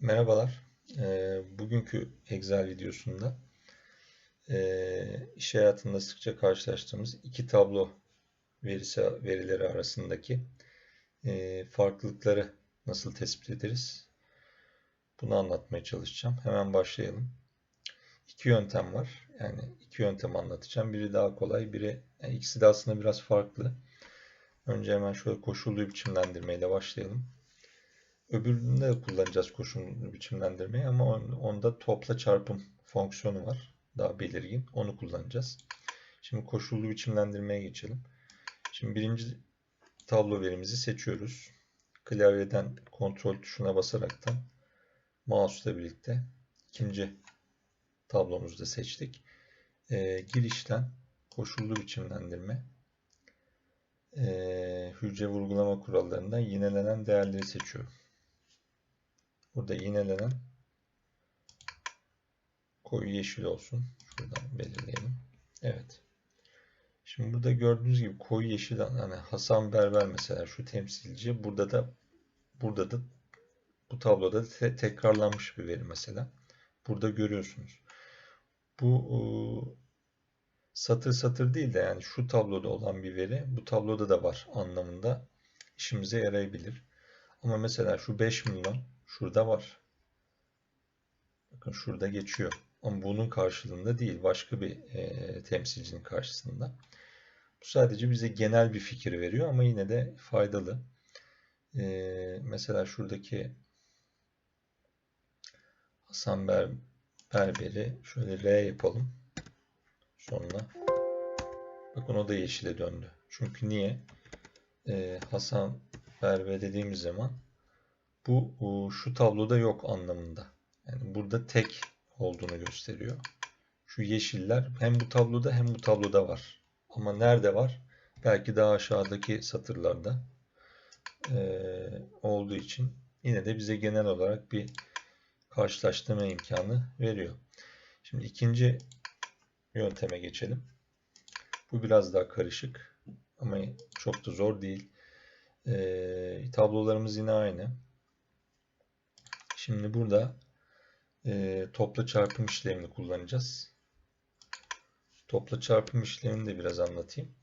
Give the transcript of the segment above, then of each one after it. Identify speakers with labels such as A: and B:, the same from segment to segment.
A: Merhabalar. Ee, bugünkü Excel videosunda e, iş hayatında sıkça karşılaştığımız iki tablo verisi verileri arasındaki e, farklılıkları nasıl tespit ederiz? Bunu anlatmaya çalışacağım. Hemen başlayalım. İki yöntem var. Yani iki yöntem anlatacağım. Biri daha kolay, biri yani ikisi de aslında biraz farklı. Önce hemen şöyle koşullu biçimlendirmeyle başlayalım. Öbüründe de kullanacağız koşullu biçimlendirmeyi ama onda topla çarpım fonksiyonu var. Daha belirgin. Onu kullanacağız. Şimdi koşullu biçimlendirmeye geçelim. Şimdi birinci tablo verimizi seçiyoruz. Klavyeden kontrol tuşuna basaraktan mouse ile birlikte ikinci tablomuzu da seçtik. E, girişten koşullu biçimlendirme e, hücre vurgulama kurallarından yinelenen değerleri seçiyorum. Burada iğnelenen koyu yeşil olsun. Şuradan belirleyelim. Evet. Şimdi burada gördüğünüz gibi koyu yeşil hani Hasan Berber mesela şu temsilci burada da burada da bu tabloda te tekrarlanmış bir veri mesela. Burada görüyorsunuz. Bu satır satır değil de yani şu tabloda olan bir veri bu tabloda da var anlamında işimize yarayabilir. Ama mesela şu 5 milyon şurada var. Bakın şurada geçiyor. Ama bunun karşılığında değil. Başka bir e, temsilcinin karşısında. Bu sadece bize genel bir fikir veriyor ama yine de faydalı. E, mesela şuradaki Hasan Ber Berber'i şöyle R yapalım. Sonra bakın o da yeşile döndü. Çünkü niye? E, Hasan Berber dediğimiz zaman bu şu tabloda yok anlamında. Yani burada tek olduğunu gösteriyor. Şu yeşiller hem bu tabloda hem bu tabloda var. Ama nerede var? Belki daha aşağıdaki satırlarda ee, olduğu için yine de bize genel olarak bir karşılaştırma imkanı veriyor. Şimdi ikinci yönteme geçelim. Bu biraz daha karışık ama çok da zor değil. E, tablolarımız yine aynı. Şimdi burada e, topla çarpım işlemini kullanacağız. Topla çarpım işlemini de biraz anlatayım.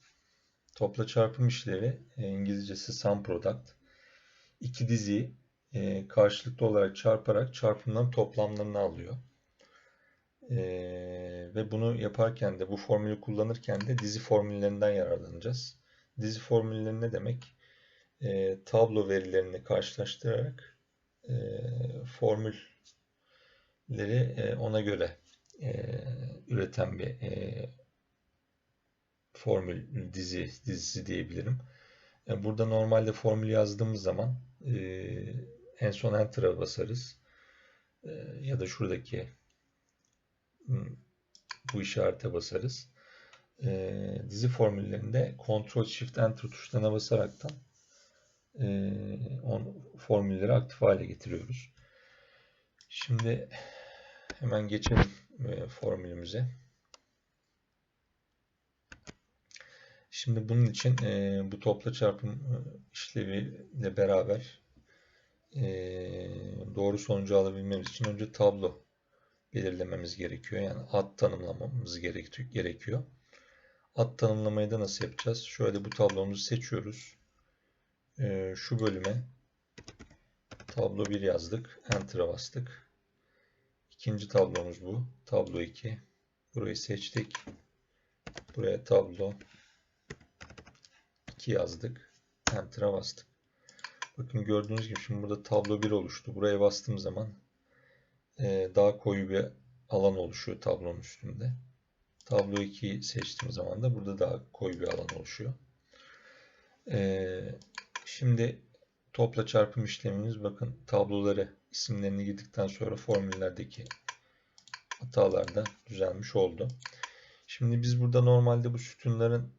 A: Topla çarpım işlevi e, İngilizcesi sum product. İki diziyi e, karşılıklı olarak çarparak çarpımdan toplamlarını alıyor. E, ve bunu yaparken de bu formülü kullanırken de dizi formüllerinden yararlanacağız. Dizi formülleri ne demek? E, tablo verilerini karşılaştırarak e, formülleri e, ona göre e, üreten bir e, formül dizi dizisi diyebilirim. E, burada normalde formül yazdığımız zaman e, en son Enter'a basarız. E, ya da şuradaki bu işarete basarız. E, dizi formüllerinde Ctrl Shift Enter tuşlarına basaraktan e, on, formülleri aktif hale getiriyoruz. Şimdi hemen geçelim e, formülümüze. Şimdi bunun için e, bu topla çarpım e, işleviyle beraber e, doğru sonucu alabilmemiz için önce tablo belirlememiz gerekiyor. Yani ad tanımlamamız gerekiyor. Ad tanımlamayı da nasıl yapacağız? Şöyle bu tablomuzu seçiyoruz e, şu bölüme tablo 1 yazdık. Enter'a bastık. İkinci tablomuz bu. Tablo 2. Burayı seçtik. Buraya tablo 2 yazdık. Enter'a bastık. Bakın gördüğünüz gibi şimdi burada tablo 1 oluştu. Buraya bastığım zaman e, daha koyu bir alan oluşuyor tablonun üstünde. Tablo 2'yi seçtiğim zaman da burada daha koyu bir alan oluşuyor. Ee, Şimdi topla çarpım işlemimiz bakın tabloları isimlerini girdikten sonra formüllerdeki hatalar da düzelmiş oldu. Şimdi biz burada normalde bu sütunların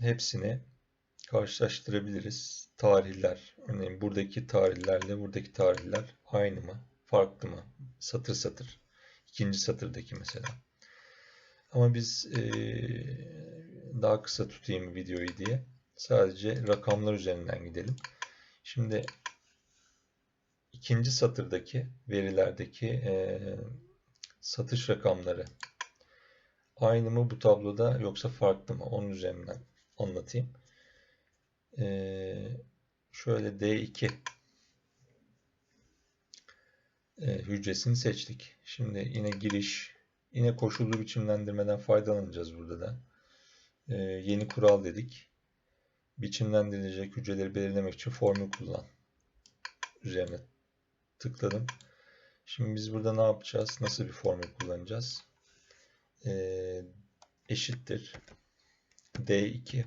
A: hepsini karşılaştırabiliriz. Tarihler, örneğin buradaki tarihlerle buradaki tarihler aynı mı, farklı mı? Satır satır. İkinci satırdaki mesela. Ama biz ee, daha kısa tutayım videoyu diye Sadece rakamlar üzerinden gidelim. Şimdi ikinci satırdaki verilerdeki e, satış rakamları aynı mı bu tabloda yoksa farklı mı? Onun üzerinden anlatayım. E, şöyle D2 e, hücresini seçtik. Şimdi yine giriş, yine koşullu biçimlendirmeden faydalanacağız burada da. E, yeni kural dedik. Biçimlendirilecek hücreleri belirlemek için formül kullan. Üzerine tıkladım. Şimdi biz burada ne yapacağız? Nasıl bir formül kullanacağız? E, eşittir D2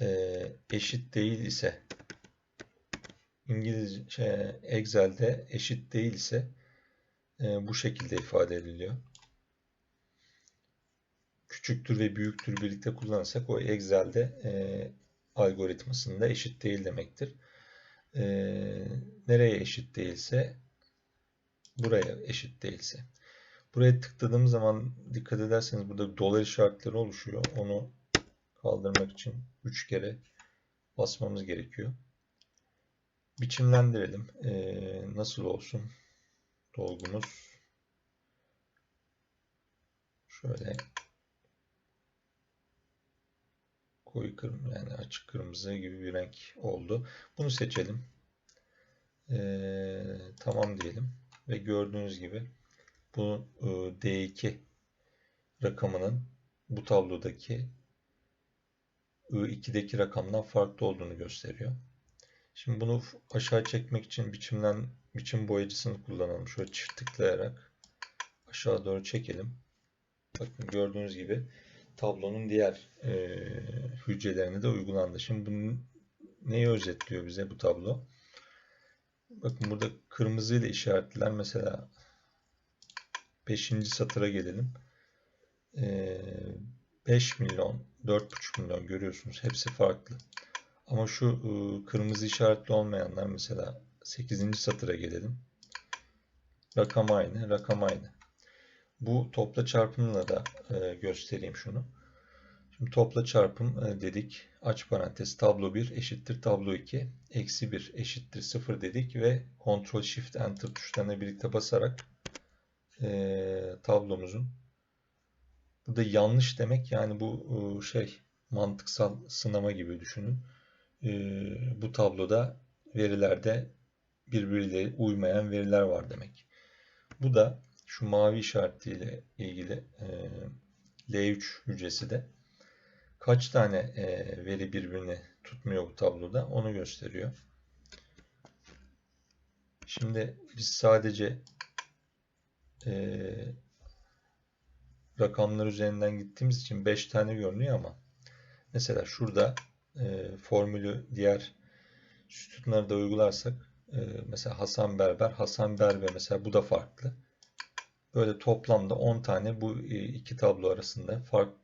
A: e, eşit değil ise İngilizce şey, Excel'de eşit değilse e, bu şekilde ifade ediliyor. Küçüktür ve büyüktür birlikte kullanırsak o Excel'de e, algoritmasında eşit değil demektir. E, nereye eşit değilse buraya eşit değilse. Buraya tıkladığımız zaman dikkat ederseniz burada dolar işaretleri oluşuyor. Onu kaldırmak için 3 kere basmamız gerekiyor biçimlendirelim. Ee, nasıl olsun dolgumuz? Şöyle koyu kırmızı yani açık kırmızı gibi bir renk oldu. Bunu seçelim. Ee, tamam diyelim. Ve gördüğünüz gibi bu e, D2 rakamının bu tablodaki I2'deki rakamdan farklı olduğunu gösteriyor. Şimdi bunu aşağı çekmek için biçimden biçim boyacısını kullanalım. Şöyle çift tıklayarak aşağı doğru çekelim. Bakın gördüğünüz gibi tablonun diğer e, hücrelerine de uygulandı. Şimdi bunun neyi özetliyor bize bu tablo? Bakın burada kırmızı ile işaretliler. Mesela 5. satıra gelelim. E, 5 milyon, 4,5 milyon görüyorsunuz. Hepsi farklı. Ama şu ıı, kırmızı işaretli olmayanlar mesela 8. satıra gelelim. Rakam aynı, rakam aynı. Bu topla çarpımla da e, göstereyim şunu. Şimdi topla çarpım e, dedik. Aç parantez tablo 1 eşittir tablo 2. Eksi 1 eşittir 0 dedik ve Ctrl Shift Enter tuşlarına birlikte basarak e, tablomuzun burada yanlış demek yani bu şey mantıksal sınama gibi düşünün e, bu tabloda verilerde birbiriyle uymayan veriler var demek. Bu da şu mavi işaretiyle ilgili e, L3 hücresi de kaç tane e, veri birbirini tutmuyor bu tabloda onu gösteriyor. Şimdi biz sadece e, rakamlar üzerinden gittiğimiz için 5 tane görünüyor ama mesela şurada e, formülü diğer sütunları da uygularsak e, mesela Hasan Berber, Hasan Berber mesela bu da farklı. Böyle toplamda 10 tane bu e, iki tablo arasında fark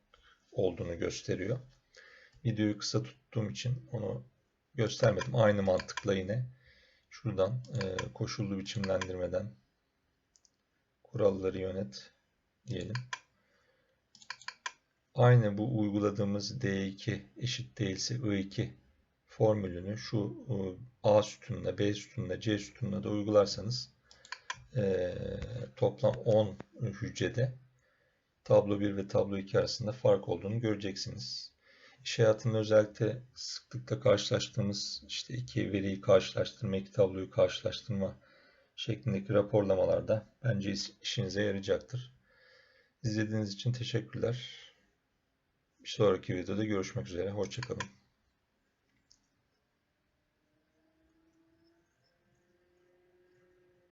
A: olduğunu gösteriyor. Videoyu kısa tuttuğum için onu göstermedim. Aynı mantıkla yine şuradan e, koşullu biçimlendirmeden kuralları yönet diyelim. Aynı bu uyguladığımız D2 eşit değilse I2 formülünü şu e, A sütununa, B sütununa, C sütununa da uygularsanız e, toplam 10 hücrede tablo 1 ve tablo 2 arasında fark olduğunu göreceksiniz. İş hayatında özellikle sıklıkla karşılaştığımız işte iki veriyi karşılaştırma, iki tabloyu karşılaştırma şeklindeki raporlamalarda bence işinize yarayacaktır. İzlediğiniz için teşekkürler. Bir sonraki videoda görüşmek üzere. Hoşçakalın.